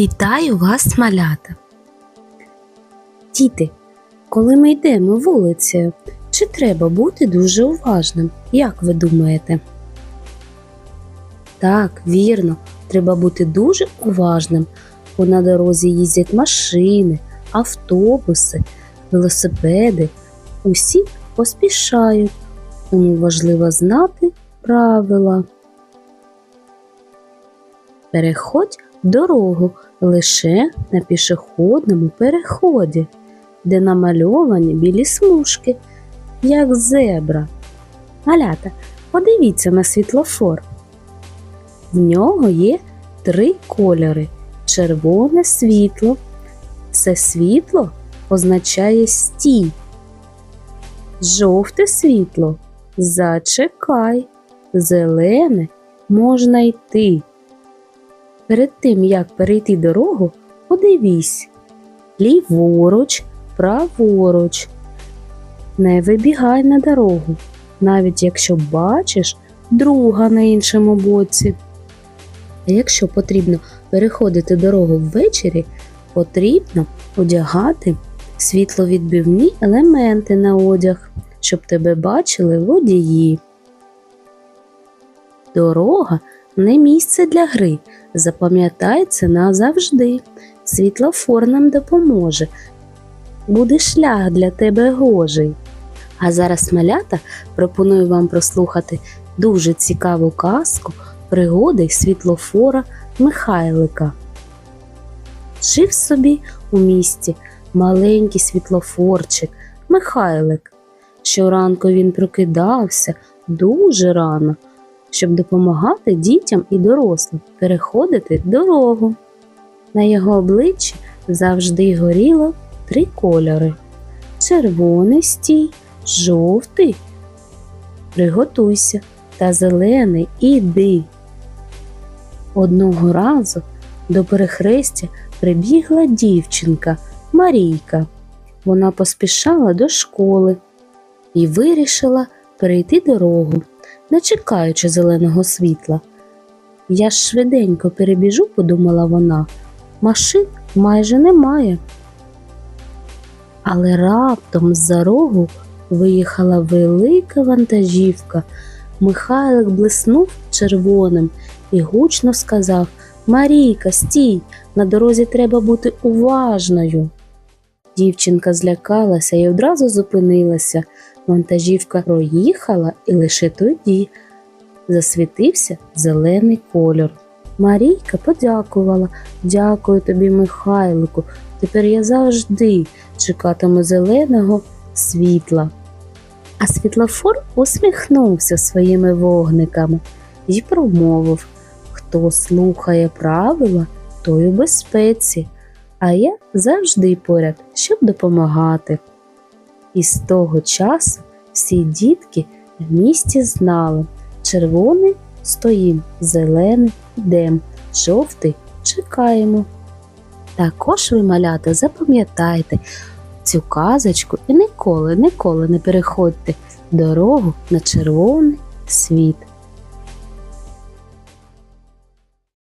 Вітаю вас, малята! Діти, коли ми йдемо вулицею, чи треба бути дуже уважним? Як ви думаєте? Так, вірно, треба бути дуже уважним, бо на дорозі їздять машини, автобуси, велосипеди. Усі поспішають, тому важливо знати правила. Переходь дорогу лише на пішохідному переході, де намальовані білі смужки, як зебра. Малята, подивіться на світлофор. В нього є три кольори: червоне світло. Це світло означає стій. Жовте світло зачекай, зелене можна йти. Перед тим, як перейти дорогу, подивись ліворуч, праворуч. Не вибігай на дорогу, навіть якщо бачиш друга на іншому боці. А якщо потрібно переходити дорогу ввечері, потрібно одягати світловідбивні елементи на одяг, щоб тебе бачили водії. Дорога не місце для гри. Запам'ятай це назавжди. Світлофор нам допоможе. Буде шлях для тебе гожий. А зараз, малята, пропоную вам прослухати дуже цікаву казку пригоди світлофора Михайлика. Жив собі у місті маленький світлофорчик Михайлик. Щоранку він прокидався дуже рано, щоб допомагати дітям і дорослим переходити дорогу. На його обличчі завжди горіло три кольори: червоний стій, жовтий. Приготуйся та зелений іди. Одного разу до перехрестя прибігла дівчинка Марійка. Вона поспішала до школи і вирішила перейти дорогу, не чекаючи зеленого світла. Я ж швиденько перебіжу, подумала вона, машин майже немає. Але раптом з-за рогу виїхала велика вантажівка. Михайлик блиснув червоним і гучно сказав Марійка, стій, на дорозі треба бути уважною. Дівчинка злякалася і одразу зупинилася. Вантажівка проїхала і лише тоді засвітився зелений кольор. Марійка подякувала. Дякую тобі, Михайлику. Тепер я завжди чекатиму зеленого світла. А світлофор усміхнувся своїми вогниками і промовив Хто слухає правила, той у безпеці, а я завжди поряд, щоб допомагати. І з того часу всі дітки в місті знали червоний стоїм, зелений йдем, жовтий чекаємо. Також ви, малята, запам'ятайте цю казочку і ніколи, ніколи не переходьте дорогу на червоний світ.